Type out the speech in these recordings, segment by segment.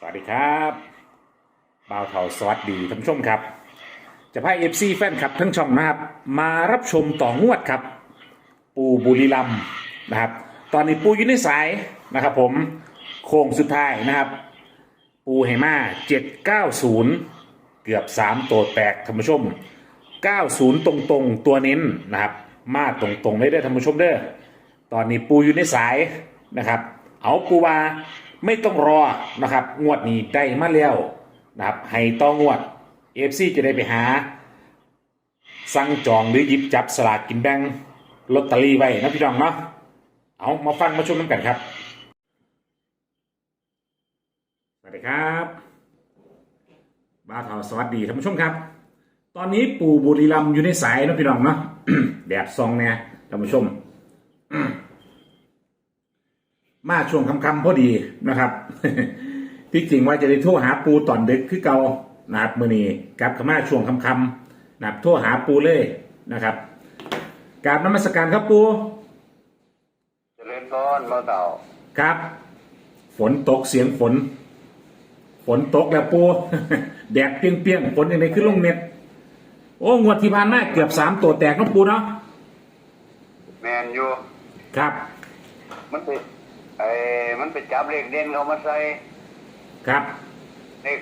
สวัสดีครับบ่าวเถาสวัสดีท่านผู้ชมครับ จะพาเอฟซีแฟนคลับทั้งช่องนะครับ มารับชมต่องวดครับ ปูบุรีรัมนะครับ ตอนนี้ปูอยู่ในสายนะครับ ผมโค้งสุดท้ายนะครับ ปูไหมา790เกือบ3ตัวแตกท่านผู้ชม90ตรงๆ ตัวเน้นนะครับ มาตรงๆได้เด้อท่านผู้ชมเด้อตอนนี้ปูอยู่ในสายนะครับ เอาปูว่า ไม่ต้องรอนะครับ งวดนี้ได้มาแล้วนะครับ ให้ต้องงวดเอฟซีจะได้ไปหา สั่งจองหรือหยิบจับสลากกินแบ่งลอตเตอรี่ไว้นะพี่น้องเนาะเอามาฟังมาชมน้ำกันครับสวัสดีครับบ้าเทาสวัสดีท่านผู้ชมครับ ตอนนี้ปู่บุรีรัมย์อยู่ในสายนะพี่น้องเนาะแดดซองเนี่ยท่านผู้ชม มาช่วงคำๆพอดีนะครับที่จริงว่าจะได้โทรหาปูตอนดึกคือเก่านะครับมือนี้กลับเข้ามาช่วงคำๆนะครับโทรหาปูเลยนะครับกราบนมัสการครับปูเจริญพรมาเต่าครับ ฝนตกเสียงฝน ฝนตกแล้วปูแดดเปรี้ยงๆฝนยังไงขึ้นลงเม็ดโอ้งวดที่ผ่านมาเกือบสามตัวแตกเนาะปูเนาะแมนอยู่ครับ มันไป ไอ้มันไปจับเลขเด่นเขามาใส่ครับ เลข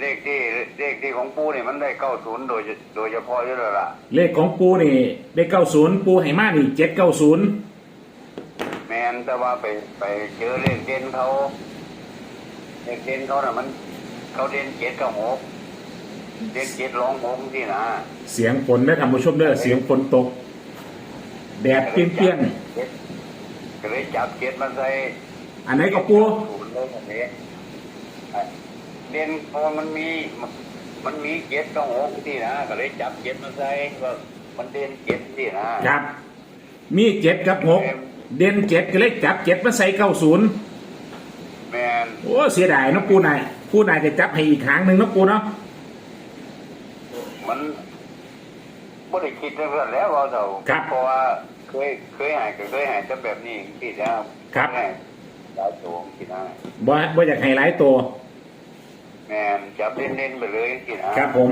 เลขที่เลขที่ของปูนี่มันได้เก้าศูนย์โดยโดยเฉพาะอยู่แล้วล่ะ เลขของปูนี่ ได้เก้าศูนย์ปูไหมานี่เจ็ดเก้าศูนย์แมนแต่ว่าไปไปเจอเลขเด่นเขาเลขเด่นเขาน่ะมัน เขาเด่นเจ็ดกับหกเด่นเจ็ดร้องหกที่นะเสียงฝนได้ทำผู้ชมเด้อเสียงฝนตก แดดเปรี้ยง ก็เลยจับเจ็ดมาใส่ๆอันไหนก็ปูศูนย์เลยอันนี้ไอ้เด่นเพราะว่ามันมีมันมันมีเจ็ดกับหกที่นะก็เลยจับเจ็ดมาใส่ว่ามันเด่นเจ็ดที่นะครับ มีเจ็ดกับหกเด่นเจ็ดก็เลยจับเจ็ดมาใส่เก้าศูนย์แมนโอ้เสียดายเนาะปูนายปูนายจะจับให้อีกครั้งหนึ่งเนาะปูเนาะมันไม่ได้คิดเรื่องนั้นแล้วเราเถอะครับเพราะว่า เคยเคยหายก็เคยหายจะแบบนี้ที่แล้วครับเคยหายหลายตัวที่นะบ่บ่อยากให้หลายตัว แมนจับเล่นๆไปเลยที่นะครับผม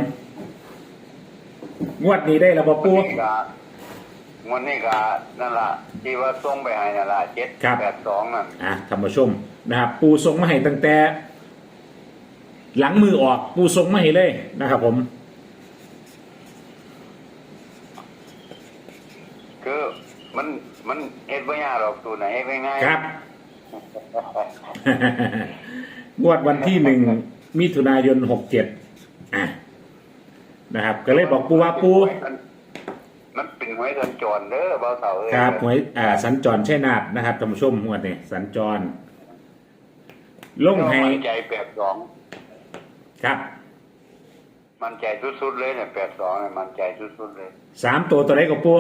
งวดนี้ได้ระบบปู วันนี้ก็วันนี้ก็นั่นล่ะที่ว่าส่งไปให้นั่นล่ะเจ็ดครับ แปดสองนั่นอะท่านผู้ชมนะครับ ปูส่งมาให้ตั้งแต่ หลังมือออกปูส่งมาให้เลยนะครับผม คือ มันมันเฮ็ดไม่ยากหรอกตัวไหนเฮ็ดง่ายๆครับ งวดวันที่หนึ่งมิถุนายนหกเจ็ดอะนะครับ ก็เลยบอกปูว่าปูมันเป็นหวยสัญจรเด้อเบาเสาเอ้ยครับหวยอ่าสัญจรใช่นาดนะครับท่านผู้ชมงวดนี้สัญจรลงให้มันใจแปดสองครับ มันใจสุดๆเลยเนี่ยแปดสองเนี่ยมันใจสุดๆเลยสามตัวตัวไหนกับปู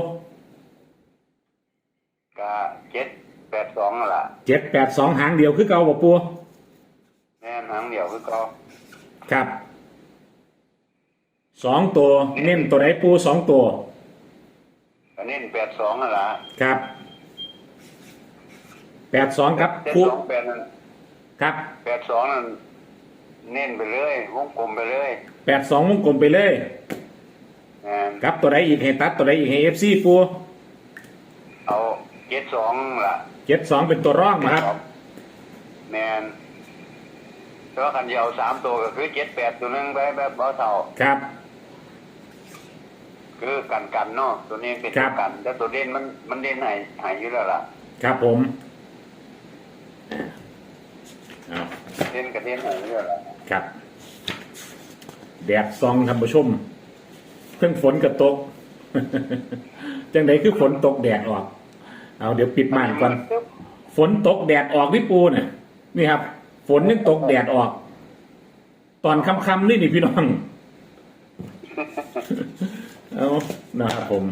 ก็เจ็ดแปดสองนั่นล่ะเจ็ดแปดสองหางเดียวคือเก่าบ่ปูแน่นหางเดียวคือก็ครับสองตัวเน้นตัวไหนปูสองตัวก็เน้นแปดสองนั่นล่ะครับแปดสองครับเจ็ดปูสองแปดนั่นครับแปดสองนั่นเน้นไปเลยวงกลมไปเลยแปดสองวงกลมไปเลยแม่นครับตัวไหนอีกให้ตัดตัวไหนอีกให้เอฟซีปูเอา เจ็ดสองล่ะเจ็ดสองเป็นตัวร่องนะครับ แมนแต่ว่าคันเดียวสามตัวก็คือเจ็ดแปดตัวหนึงไปแบบเบาเท่าครับ คือกันกันเนาะตัวนี้เป็นครัตัวบกันแต่ตัวเด่นมันมันเด่นหายหายอยู่แล้วล่ะ ครับผมอ่าเด่นกับเด่นหายอยู่แล้วล่ะครับแดดซองท่านผู้ชมเพิ่งฝนกระตก จังไดคือฝนตกแดดออก เอาเดี๋ยวปิดม่านก่อนฝนตกแดดออกพี่ปูเนี่ยนี่ครับ ฝนยังตกแดดออก ตอนค่ำๆนี่นี่พี่น้องเอานะครับผม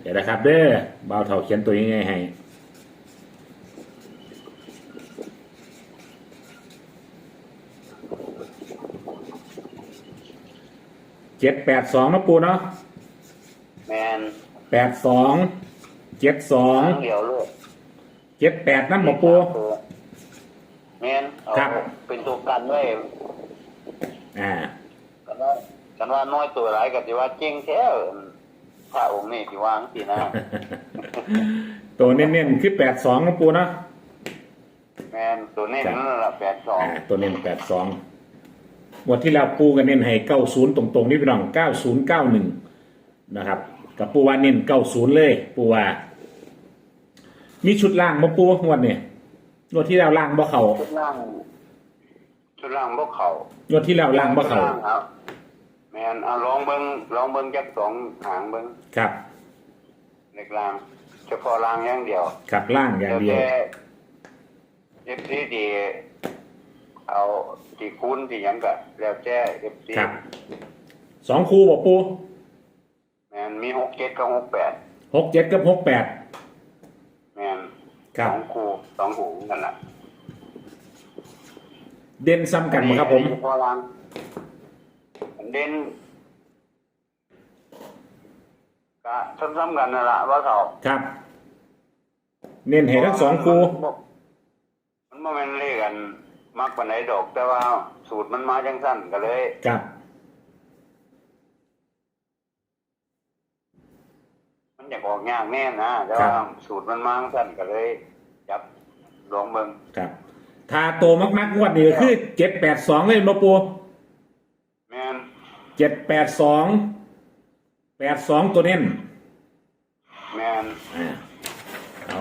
เดี๋ยวนะครับ เด้อบ่าวเถาเขียนตัวยังไงให้เจ็ดแปดสองนะปูเนาะ แมนแปดสองเจ็ดสองหางเดียวเลยเจ็ดแปดนั่นหมอปู แม่นเอาครับ เป็นตัวกันไว้อ่ากันว่ากันว่าน้อยตัวหลายก็สิว่าเก่งแท้พระองค์นี่สิว่าจังซี่นะตัวเน้นๆคือแปดสองนะปูเนาะแม่นตัวนี้ครับนั่นล่ะอ่าตัวเน้นแปดสองวันที่เราปูกันเน้นให้เก้าศูนย์ตรงๆนี่พี่น้องเก้าศูนย์เก้าหนึ่งนะครับ กับปูว่าเน้นเก้าศูนย์เลย ปูว่า มีชุดล่างมาปูงวันเนี่ยงวดที่แล้วล่างบ่เขา82ชุดล่างชุดล่างบ่เข้างวดที่แล้วล่างบ่เขาชุดล่ครับแม่นเอาลองเบิ่งลองเบิ่งจักสองหางเบิ่งครับเล็กล่างเฉพาะล่างอย่างเดียวครับล่างอย่างเดียวเอฟซีดีเอาที่คูณที่หยังก็แล้วแต่เอฟซีครับสองคูบอกปู แมนมีหกเจ็ดกับหกแปดหกเจ็ดกับหกแปดแมนครับสองคูสองหูกันละเด่นซ้ำกันไหมครับผมเฉพาะล่างเด่นก็ซ้ำๆกันนั่นแหละว่าเขาครับ เน้นให้ทั้งสองคูมันบ่แมันเลขกัน มักปานไหนดอก แต่ว่าสูตรมันมาจังสั้นก็เลย ครับ มันอยากออกยากแน่นะแต่ว่าสูตรมันมาจังสั้นก็เลยจับลองเบิ่งครับ ถ้าโตมากๆงวดนี้ก็คือเจ็ดแปดสองเลยมาปูแม่นเจ็ดแปดสองแปดสองตัวเน้น แม่นอ่าเอา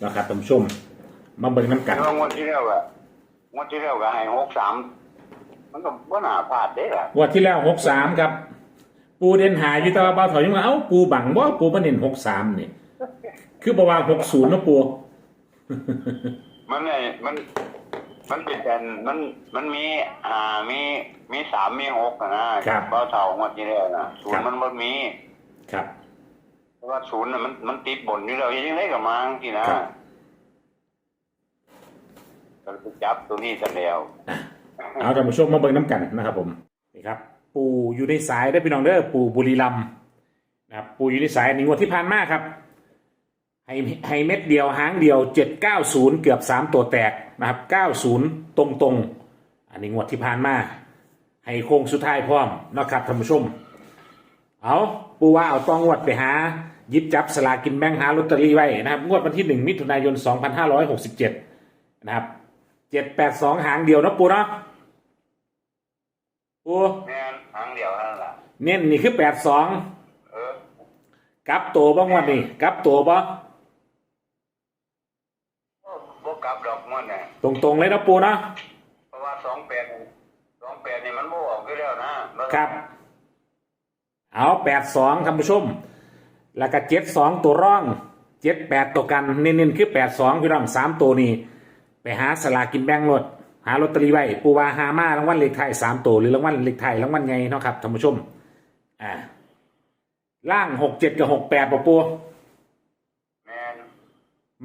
แล้วครับท่านผู้ชม มาเบิ่งน้ำกัแต่นว่างวดที่แล้วอะงวดที่แล้วก็ให้หกสามมันก็บ่น่าพลาดเด้ล่ะงวันที่แล้วหกสามครับ ปูเด่นหายอยู่แต่ว่าเบาถอยยังว่าเอ้าปูบังบ่ปูมาเน้นหกสามนี่คือบอกว่าหกศูนย์นะปูมันไอ้มัน มันเป็นแต่มันมันมีอ่ามีมีสามมีหกอะนะครับ เบาเท่างวดที่แล้วนะศูนครับย์มันบ่มีครับ เพราะว่าศูนย์น่ะมันมันติดบนอยู่แล้วยังไงก็มาจังซี่นะครับ ก็เลยไปจับตัวนี้ซะแล้ว เอาท่านผู้ชมมาเบิ่งน้ำกันนะครับผมนี่ครับ ปูอยู่ในสายได้พี่น้องเด้อปู่บุรีรัมนะครับปู่อยู่ในสายนี่งวดที่ผ่านมาครับให้ให้เม็ดเดียวหางเดียวเจ็ดเก้าศูนย์เกือบสามตัวแตกนะครับเก้าศูนย์ตรงตรงอันนี้งวดที่ผ่านมาให้โค้งสุดท้ายพร้อมนะครับท่านผู้ชม เอาปูว่าเอาต้องงวดไปหายิบจับสลากินแบ่งหาลอตเตอรี่ไว้นะครับ งวดวันที่หนึ่งมิถุนายนสองพันห้าร้อยหกสิบเจ็ดนะครับเจ็ดแปดสองหางเดียวนะปูเนาะปูแม่ เน้นนี่คือแปดสองเออกลับตัวบ้างวันนี้กลับตัวบ้บ่กลับดอกมันน่ะตรงๆเลยนะปูเนาะเพราะว่าสองแปดสองแปดนี่มันบ่ออกอยู่แล้วนะครับ เอาแปดสองท่านผู้ชม แล้วก็เจ็ดสองตัวร่องเจ็ดแปดตัวกันเน้นๆคือแปดสองพี่น้องสามตัวนี้ ไปหาสลากินแบ่งรถหาลอตเตอรี่ไว้ปูวาหามา รางวัลเลขไทายสามตัวหรือรางวัลเลขไทายรางวัลไงเนาะครับท่านผู้ชม อ่า ล่างหกเจ็ดกับหกแปดปะปูแม่น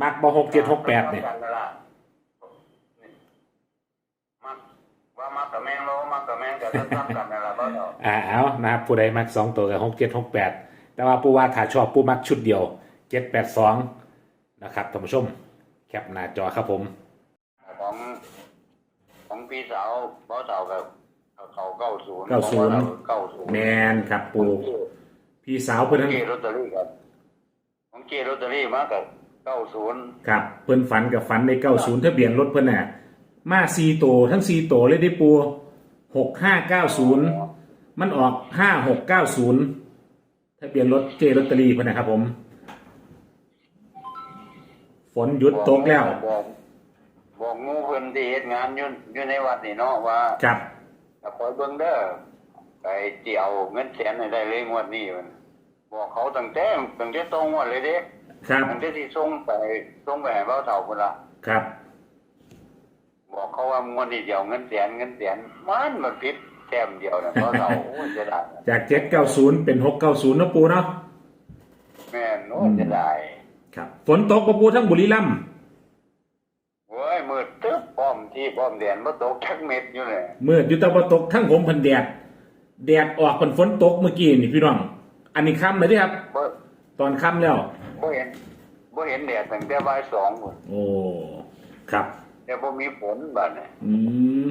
มักบอหกเจ็ดหกแปดเนี่ยมักว่ามักกับแมงโลมักกับแมงก็จะทำกันนั่นล่ะบ่ดอกอ่าเอานะครับผู้ใดมักสองตัวกับหกเจ็ดหกแปดแต่ว่าปูว่าถ้าชอบปูมักชุดเดียวเจ็ดแปดสองนะครับท่านผู้ชม แคปหน้าจอครับผม ของของพี่สาวบ่สาวกับ เขาเก้าศูนย์เก้าศูนย์เก้าศูนย์แมนครับปูพี่สาวเพื่อนนั้นเจลอตเตอรี่ครับของเจลอตเตอรี่มากับเก้าศูนย์ครับเพื่อนฝันกับฝันในเก้าศูนย์ทะเบียนรถเพื่อนน่ะมาซีโตวทั้งซีโตวเลยได้ปูหกห้าเก้าศูนย์มันออกห้าหกเก้าศูนย์ทะเบียนรถเจลอตเตอรี่เพื่อนนะครับผม ฝนหยุดตกแล้วบอกบอกงูเพิ่นที่เฮ็ดงานอยู่อยู่ในวัดนี่เนาะว่าครับ ถ้าคอยเบิ่งเด้อไปเจียวเงินแสนให้ได้เลยงวดนี้มันบอกเขาตั้งแต่ตั้งแต่ตรงงวดเลยเด้ครับตั้งแต่ที่ส่งไปส่งไปให้เบาเฒ่าพุ่นละครับ บอกเขาว่างวดนี้เดียวเงินแสนเงินแสนมันมันผิดแต้มเดียวน่ะเบาเฒ่าโอ้ยจะได้จากเจ็ดเก้าศูนย์เป็นหกเก้าศูนย์นะปูเนาะแม่นโอ้ยจะได้ครับ ฝนตกปะปูทั้งบุรีรัมย์ โอ้ยมืดตึ๊บป้อม ที่ป้อมแดนบ่ตกจักเม็ดอยู่เลยมืดอยู่แตะวันตกทั้งผมพันแดด แดดออกเป็นฝนตกเมื่อกี้นี่พี่น้อง อันนี้ค่ำเลยที่ครับ บ่ตอนค่ำแล้ว บ่เห็นบ่เห็นแดดตั้งแต่บ่ายสองพุ่นโอ้ครับ แต่บ่มีฝนบัดนี้อืม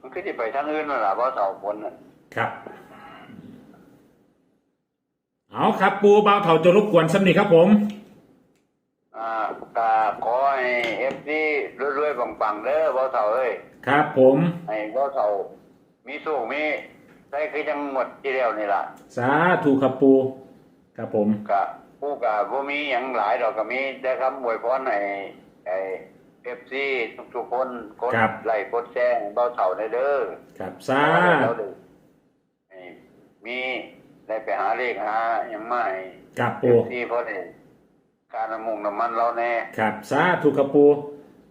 มันคือสิไปทางอื่นนั่นล่ะบ่เสาฝนน่ะครับ เอาครับปูเบาเถาจะรบกวนสำนีครับผมอ่าก็ ขอให้ FC รวยๆปังๆเด้อบ่เฒ่าเอ้ยครับผมให้บ่เฒ่ามีสุขมีใส่คือจังหมดที่แล้วนี่ล่ะ สาธุครับปูครับผมก็ผู้ก็บ่มีหยังหลายดอกก็มีแต่คำอวยพรให้ไอ้ FC ทุกๆคนกดครับไลค์กดแชร์ให้บ่เฒ่าได้เด้อครับสาเราได้ให้มีได้ไปหาเลขหาหยังมาให้ครับเอปูฟซีเพราะนี่ การน้ำมุงน้ำมันเราแน่ครับสาธุครับปู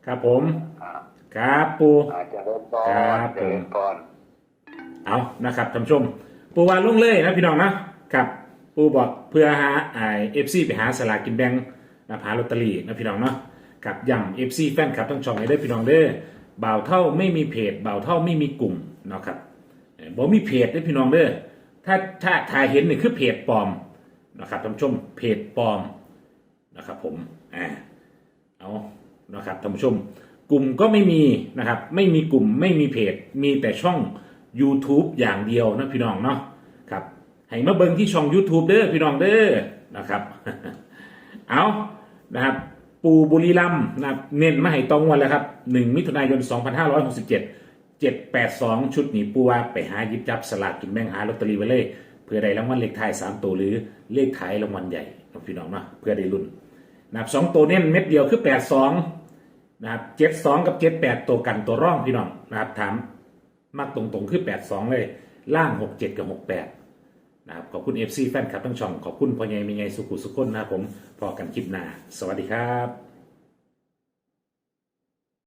ครับผม อ่าครับปู อาจจะเริ่มก่อครับนจะเริ่มก่อนเอานะครับท่านผู้ชม ปูวานลงเลยนะพี่น้องนะครับปูบอกเพื่อหาไอเอฟซีไปหาสลากกินแบ่งนะหาลอตเตอรี่นะพี่น้องเนาะกับย่ำเอฟซีแฟนคลับทั้งช่องให้ได้พี่น้องเด้อบ่าวเท่าไม่มีเพจบ่าวเท่าไม่มีกลุ่มเนาะครับเอ่อบอกมีเพจได้อพี่น้องเด้อถ้าถ้าถ่ายเห็นนี่คือเพจปลอมนะครับท่านผู้ชมเพจปลอม นะครับผมอ่าเอานะครับท่านผู้ชม กลุ่มก็ไม่มีนะครับ ไม่มีกลุ่มไม่มีเพจ มีแต่ช่อง YouTube อย่างเดียวนะพี่น้องเนาะครับให้มาเบิ่งที่ช่อง YouTube เด้อพี่น้องเด้อนะครับ เอานะครับ ปูบุรีรัมนะครับเน้นมาให้ตรงวันแล้วครับ1มิถุนายน 2567 782 ชุดนี้ปูว่าไปหายิบจับสลากกินแบ่งหาลอตเตอรี่ไว้เลย เพื่อได้รางวัลเลขท้าย 3 ตัวหรือเลขท้ายรางวัลใหญ่พี่น้องเนาะเพื่อได้ลุ้น นะครับสองตัวเน้นเม็ดเดียวคือแปดสองนะครับเจ็ดสองกับเจ็ดแปดตัวกันตัวร่องพี่น้องนะครับถามมักตรงๆคือแปดสองเลย ล่างหกเจ็ดกับหกแปดนะครับขอบคุณเอฟซีแฟนคลับทั้งช่อง ขอบคุณพ่อใหญ่มีไงสุขุสุขคนนะครับผมพอกันคลิปหน้า สวัสดีครับ